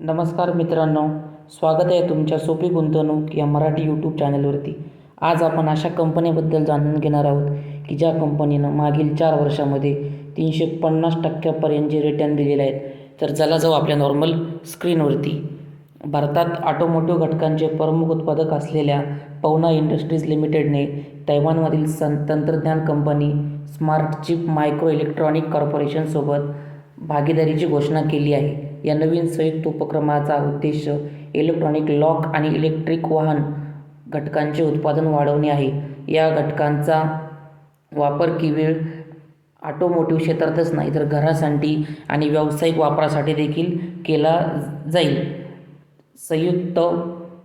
नमस्कार मित्रांनो स्वागत आहे तुमच्या सोपी गुंतवणूक या मराठी यूट्यूब चॅनलवरती आज आपण अशा कंपनीबद्दल जाणून घेणार आहोत की ज्या कंपनीनं मागील चार वर्षामध्ये तीनशे पन्नास टक्क्यापर्यंत जे रिटर्न दिलेले आहेत तर चला जाऊ आपल्या नॉर्मल स्क्रीनवरती भारतात ऑटोमोटिव्ह घटकांचे प्रमुख उत्पादक असलेल्या पवना इंडस्ट्रीज लिमिटेडने तैवानमधील सं तंत्रज्ञान company smart chip micro electronic कॉर्पोरेशनसोबत भागीदारीची घोषणा केली आहे. या नवीन संयुक्त उपक्रमाचा उद्देश इलेक्ट्रॉनिक लॉक आणि इलेक्ट्रिक वाहन घटकांचे उत्पादन वाढवणे आहे. या घटकांचा वापर केवळ ऑटोमोटिव्ह क्षेत्रातच नाही तर घरासाठी आणि व्यावसायिक वापरासाठी देखील केला जाईल. संयुक्त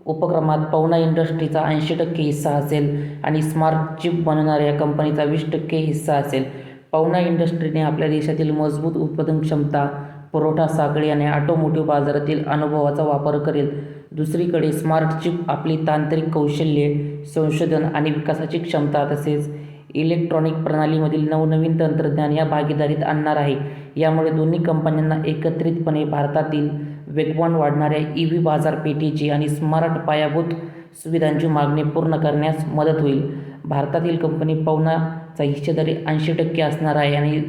उपक्रमात पवना इंडस्ट्रीचा ऐंशी टक्के हिस्सा असेल आणि स्मार्ट चिप बनवणाऱ्या कंपनीचा वीस टक्के हिस्सा असेल. पवना इंडस्ट्रीने आपल्या देशातील मजबूत उत्पादन क्षमता पुरवठा साखळी आणि ऑटोमोटिव्ह बाजारातील अनुभवाचा वापर करेल. दुसरीकडे स्मार्ट चिप आपली तांत्रिक कौशल्ये संशोधन आणि विकासाची क्षमता तसेच इलेक्ट्रॉनिक प्रणालीमधील नवनवीन तंत्रज्ञान या भागीदारीत आणणार आहे. यामुळे दोन्ही कंपन्यांना एकत्रितपणे भारतातील वेगवान वाढणाऱ्या ई व्ही बाजारपेठेची आणि स्मार्ट पायाभूत सुविधांची मागणी पूर्ण करण्यास मदत होईल. भारतातील कंपनी पवना हिस्सेदारी ऐंशी टक्के असणार आहे आणि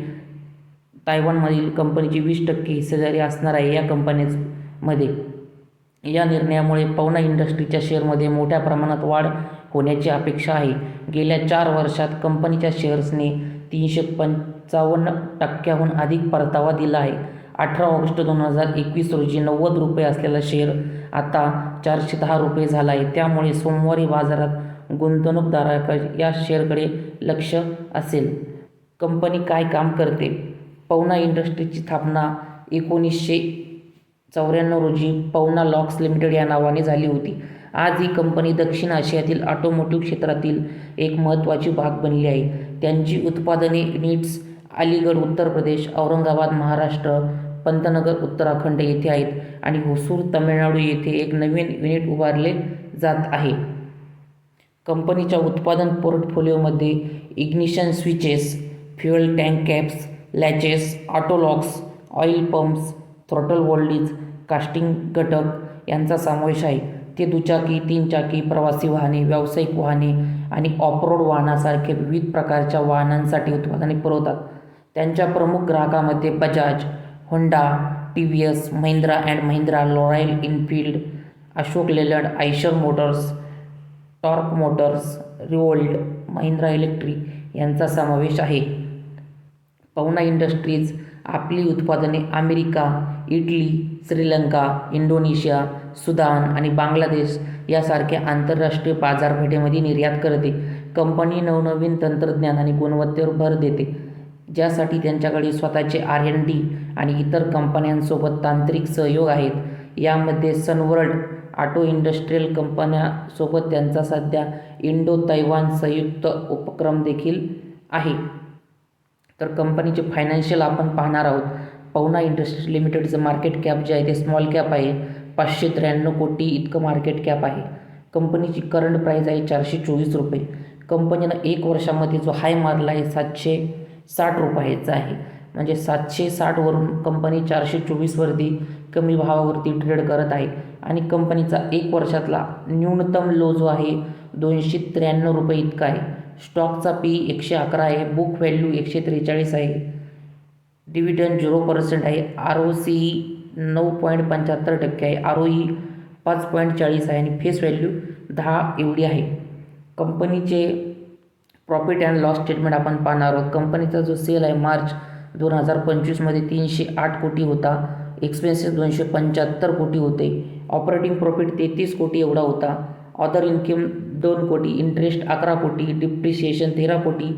तायवानमधील कंपनीची वीस टक्के हिस्सेदारी असणार आहे या कंपनीमध्ये. या निर्णयामुळे पवना इंडस्ट्रीच्या शेअरमध्ये मोठ्या प्रमाणात वाढ होण्याची अपेक्षा आहे. गेल्या चार वर्षात कंपनीच्या शेअर्सने तीनशे पंचावन्न टक्क्याहून अधिक परतावा दिला आहे. अठरा ऑगस्ट दोन हजार एकवीस रोजी नव्वद रुपये असलेला शेअर आता चारशे दहा रुपये झाला आहे. त्यामुळे सोमवारी बाजारात गुंतवणूकदाराक या शेअरकडे लक्ष असेल. कंपनी काय काम करते? पवना इंडस्ट्रीची स्थापना एकोणीसशे चौऱ्याण्णव रोजी पवना लॉक्स लिमिटेड या नावाने झाली होती. आज ही कंपनी दक्षिण आशियातील ऑटोमोटिव्ह क्षेत्रातील एक महत्त्वाची भाग बनली आहे. त्यांची उत्पादने युनिट्स अलीगड उत्तर प्रदेश औरंगाबाद महाराष्ट्र पंतनगर उत्तराखंड येथे आहेत आणि होसूर तमिळनाडू येथे एक नवीन युनिट उभारले जात आहे. कंपनीच्या उत्पादन पोर्टफोलिओमध्ये ignition switches fuel tank caps latches autolocks oil pumps throttle bodies casting घटक यांचा समावेश आहे. ते दुचाकी तीनचाकी प्रवासी वाहने व्यावसायिक वाहने आणि ऑफरोड वाहनासारखे विविध प्रकारच्या वाहनांसाठी उत्पादने पुरवतात. त्यांच्या प्रमुख ग्राहकामध्ये Bajaj Honda T V S Mahindra and Mahindra Royal Enfield Ashok Leyland Eicher Motors Tork Motors Revolt Mahindra Electric यांचा समावेश आहे. पवना इंडस्ट्रीज आपली उत्पादने America Italy Sri Lanka Indonesia Sudan आणि बांगलादेश यासारख्या आंतरराष्ट्रीय बाजारपेठेमध्ये निर्यात करते. कंपनी नवनवीन तंत्रज्ञान आणि गुणवत्तेवर भर देते ज्यासाठी त्यांच्याकडे स्वतःचे आर एन डी आणि इतर कंपन्यांसोबत तांत्रिक सहयोग आहेत. यामध्ये सनवर्ल्ड ऑटो इंडस्ट्रीयल कंपन्यासोबत त्यांचा सध्या इंडो तैवान संयुक्त उपक्रम देखील आहे. तर कंपनीचे फायनान्शियल आपण पाहणार आहोत. पवना इंडस्ट्री लिमिटेडचं मार्केट कॅप जे आहे ते स्मॉल कॅप आहे. पाचशे त्र्याण्णव कोटी इतकं मार्केट कॅप आहे. कंपनीची करंट प्राईज आहे चारशे चोवीस रुपये. कंपनीनं एक वर्षामध्ये जो हाय मारला आहे सातशे साठ रुपयाचा आहे. म्हणजे सातशे साठवरून कंपनी चारशे चोवीसवरती कमी भावावरती ट्रेड करत आहे. आणि कंपनीचा एक वर्षातला न्यूनतम लो जो आहे दोनशे त्र्याण्णव रुपये इतका आहे. स्टॉकचा पी एकशे अकरा आहे. बुक व्हॅल्यू एकशे त्रेचाळीस आहे. डिव्हिडंड झिरो पर्सेंट आहे. आर ओ सी नऊ पॉईंट पंच्याहत्तर टक्के आहे. आर ओ ई पाच पॉईंट चाळीस आहे. आणि फेस व्हॅल्यू दहा एवढी आहे. कंपनीचे प्रॉफिट अँड लॉस स्टेटमेंट आपण पाहणार आहोत. कंपनीचा जो सेल आहे मार्च दोन हजार पंचवीसमध्ये तीनशे आठ कोटी होता. एक्सपेन्सेस दोनशे पंच्याहत्तर कोटी होते. ऑपरेटिंग प्रॉफिट तेहतीस कोटी एवढा होता. ऑदर इन्कम दोन कोटी. इंटरेस्ट अकरा कोटी. डिप्रिशिएशन तेरा कोटी.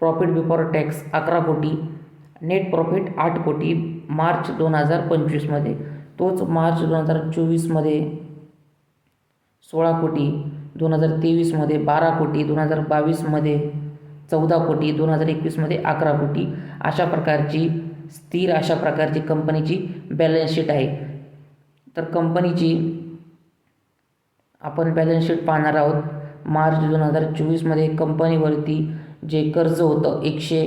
प्रॉफिट बिफोर टॅक्स अकरा कोटी. नेट प्रॉफिट आठ कोटी. मार्च दोन हजार पंचवीसमध्ये तोच मार्च दोन हजार चोवीसमध्ये सोळा कोटी. दोन हजार तेवीसमध्ये बारा कोटी. दोन हजार बावीसमध्ये चौदा कोटी. दोन हजार एकवीसमध्ये अकरा कोटी. अशा प्रकारची स्थिर अशा प्रकारची कंपनीची बॅलन्स शीट आहे. तर कंपनीची आपण बॅलन्स शीट पाहणार आहोत. मार्च दोन हजार चोवीसमध्ये कंपनीवरती जे कर्ज होतं एकशे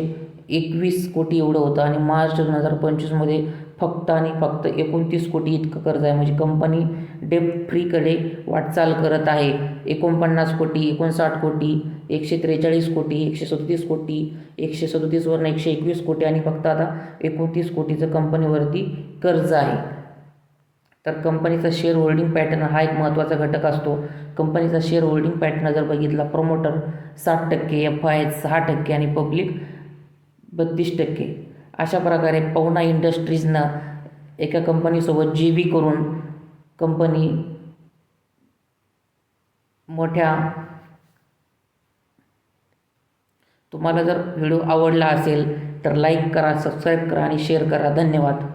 एकवीस कोटी एवढं होतं आणि मार्च दोन हजार पंचवीसमध्ये फक्त आणि फक्त एकोणतीस कोटी इतकं कर्ज आहे. म्हणजे कंपनी डेप्ट फ्रीकडे वाटचाल करत आहे. एकोणपन्नास कोटी एकोणसाठ कोटी एकशे त्रेचाळीस कोटी एकशे सदतीस कोटी एकशे सदतीसवरनं एकशे एकवीस कोटी आणि फक्त आता एकोणतीस कोटीचं कंपनीवरती कर्ज आहे. तर कंपनीचा शेअर होल्डिंग पॅटर्न हा एक महत्त्वाचा घटक असतो. कंपनीचा शेअर होल्डिंग पॅटर्न जर बघितला प्रमोटर साठ टक्के एफ आय सहा टक्के आणि पब्लिक बत्तीस टक्के. अशा प्रकारे पवना इंडस्ट्रीजनं एका कंपनीसोबत जी बी करून कंपनी मोठ्या तुम्हाला जर व्हिडिओ आवडला असेल तर लाईक करा सबस्क्राईब करा आणि शेअर करा. धन्यवाद.